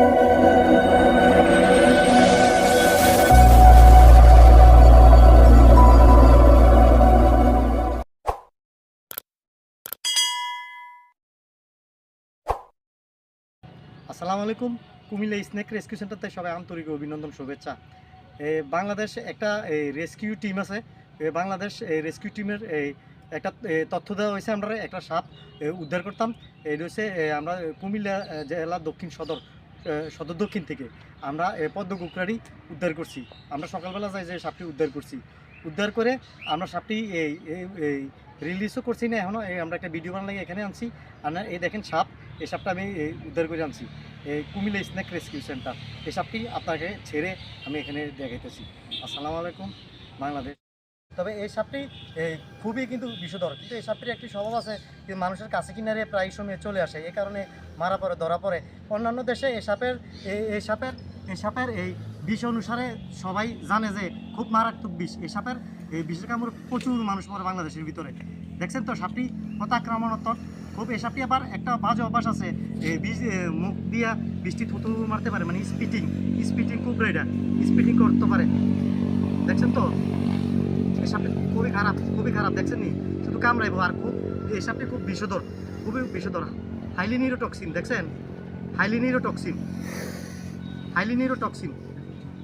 আসসালামু আলাইকুম। Comilla snake rescue সেন্টারতে সবাই আন্তরিক অভিনন্দন, শুভেচ্ছা। বাংলাদেশ একটা রেস্কিউ টিম আছে। বাংলাদেশ রেস্কিউ টিমের একটা তথ্য দেওয়া হয়েছে আমরা, একটা সাপ উদ্ধার করতাম। এটা হচ্ছে আমরা কুমিল্লা জেলা দক্ষিণ সদর সদর দক্ষিণ থেকে। আমরা পদ্ম কুকরারি উদ্ধার করছি। আমরা সকালবেলা যাই যে সাপটি উদ্ধার করছি। উদ্ধার করে আমরা সাপটি এই, এই- রিলিজও করছি না এখনও আমরা একটা ভিডিও বানালে এখানে আনছি। আর এই দেখেন সাপ, এই সাপটা আমি উদ্ধার করে আনছি। এই কুমিল্লা স্ন্যাক রেস্কিউ সেন্টার। এই সাপটি আপনাকে ছেড়ে আমি এখানে দেখাইতেছি। আসসালামু আলাইকুম, বাংলাদেশ। তবে এই সাপটি খুবই কিন্তু বিষধর। কিন্তু এই সাপটির একটি স্বভাব আছে মানুষের কাছে কিনারে প্রায় সময় চলে আসে। এই কারণে মারা পড়ে, ধরা পড়ে। অন্যান্য দেশে এই সাপের এই সাপের এই সাপের এই বিষ অনুসারে সবাই জানে যে খুব মারাত্মক বিষ। এই সাপের এই বিষের কামড় প্রচুর মানুষ মরে বাংলাদেশের ভিতরে। দেখছেন তো, সাপটি কত খুব এই সাপটি আবার একটা বাজে অভ্যাস আছে। এই বিষ মুখ দিয়া বৃষ্টি থুতু মারতে পারে মানে স্পিটিং স্পিটিং খুব রেডা স্পিটিং করতে পারে। দেখছেন তো খুবই খারাপ খুবই খারাপ দেখছেন শুধু কামড়াইবো আর খুব এই সাপটি খুব বিষধর, খুবই বিষধর। হাইলিনিরোটক্সিন দেখছেন? হাইলিনিরোটক্সিন হাইলিনিরোটক্সিন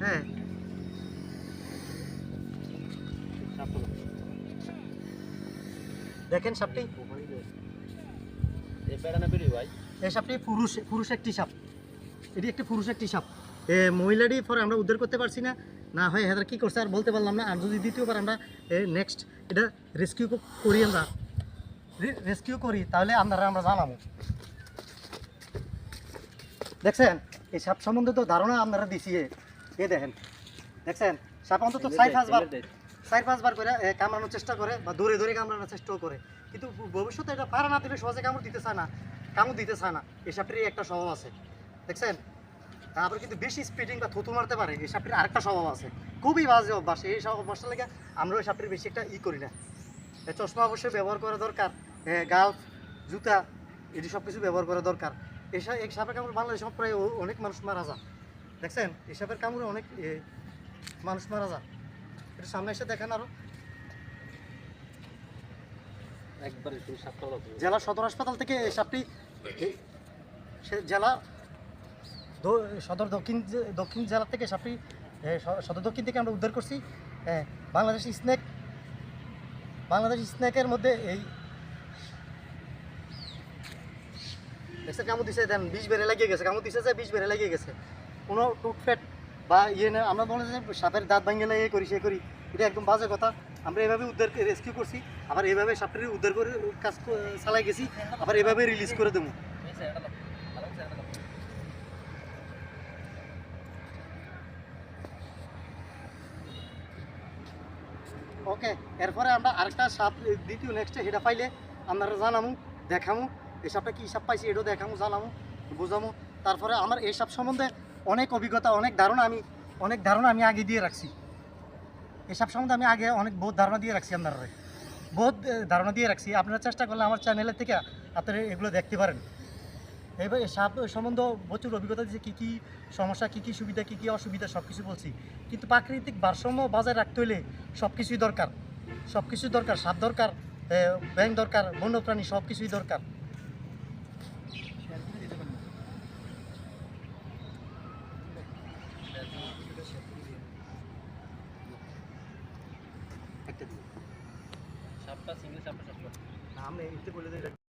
হ্যাঁ। দেখেন সাপটি। এই সাপটি পুরুষ পুরুষ একটি সাপ। এটি একটি পুরুষ একটি সাপ। মহিলাটি পরে আমরা উদ্ধার করতে পারছি না। না হয় হেদার কী করছে আর বলতে পারলাম না। আর যদি দ্বিতীয়বার আমরা নেক্সট এটা রেস্কিউ করি আমরা। রেস্কিউ করি তাহলে আপনারা আমরা জানাব। দেখছেন? এই সাপ সম্বন্ধে তো ধারণা আপনারা দিছি এ। দেখেন। দেখছেন? সাপ অন্তত চার পাঁচবার চার পাঁচবার করে কামড়ানোর চেষ্টা করে বা দৌড়ে দৌড়ে কামড়ানোর চেষ্টাও করে। কিন্তু ভবিষ্যতে এটা পারে না দিলে সহজে কামড় দিতে চায় না। কামড় দিতে চায় না। এই সাপটির একটা স্বভাব আছে। দেখছেন? তারপরে কিন্তু বেশি স্পিডিং বা থুতু মারতে পারে এই সাপটির আরেকটা স্বভাব আছে। খুবই বাজে অভ্যাস এই সব অভ্যাসটা লেগে আমরা ওই সাপটির বেশি একটা ই করি না। চশমা অবশ্যই ব্যবহার করা দরকার গালফ জুতা এটি সব কিছু ব্যবহার করা দরকার। এই সা- এই সাপের কামড় বাংলাদেশে প্রায় অনেক মানুষ মারা যায়। দেখছেন? এই সাপের কামড়ে অনেক মানুষ মারা যায়। এটা সামনে এসে দেখেন আরও। একবারে শুধু সাতটা লাগবে জেলা সদর হাসপাতাল থেকে এই সাপটি জেলা সদর দক্ষিণ দক্ষিণ জেলা থেকে সাপটি সদর দক্ষিণ থেকে আমরা উদ্ধার করছি। বাংলাদেশ স্ন্যাক বাংলাদেশ স্ন্যাকের মধ্যে এই দেখছে কামড় দিছে, দেন বিষ বেড়ে লাগিয়ে গেছে, কামড় দিছে যে বিষ বেড়ে লাগিয়ে গেছে। কোনো টুটফেট বা ইয়ে না, আমরা বলে যে সাপের দাঁত ভাঙিয়ে না ইয়ে করি, সে করি, এটা একদম বাজে কথা। আমরা এভাবে উদ্ধার রেস্কিউ করছি, আবার এভাবে সাপটির উদ্ধার করে কাজ চালাই গেছি, আবার এভাবে রিলিজ করে দেবো। ওকে এরপরে আমরা আরেকটা সাপ, দ্বিতীয় নেক্সটে সেটা পাইলে আপনারা জানামু, দেখামু। এই সাপটা কী সাপ পাইছি এটাও দেখামু, জানামু, বোঝামু। তারপরে আমার এই সাপ সম্বন্ধে অনেক অভিজ্ঞতা, অনেক ধারণা আমি, অনেক ধারণা আমি আগে দিয়ে রাখছি। এই সাপ সম্বন্ধে আমি আগে অনেক বহুত ধারণা দিয়ে রাখছি আপনারা। বহুত ধারণা দিয়ে রাখছি। আপনারা চেষ্টা করলে আমার চ্যানেলের থেকে আপনারা এগুলো দেখতে পারেন। এবার এই সাপ সম্বন্ধে প্রচুর অভিজ্ঞতা দিয়েছে কী কী সমস্যা কী কী সুবিধা কী কী অসুবিধা সব কিছু বলছি। কিন্তু প্রাকৃতিক ভারসাম্য বজায় রাখতে হলে সব কিছুই দরকার। সব কিছুই দরকার সাপ দরকার ব্যাংক দরকার বন্যপ্রাণী সব কিছুই দরকার সাতটা সিঙ্গেল সাতটা আমি এতে বলে দিই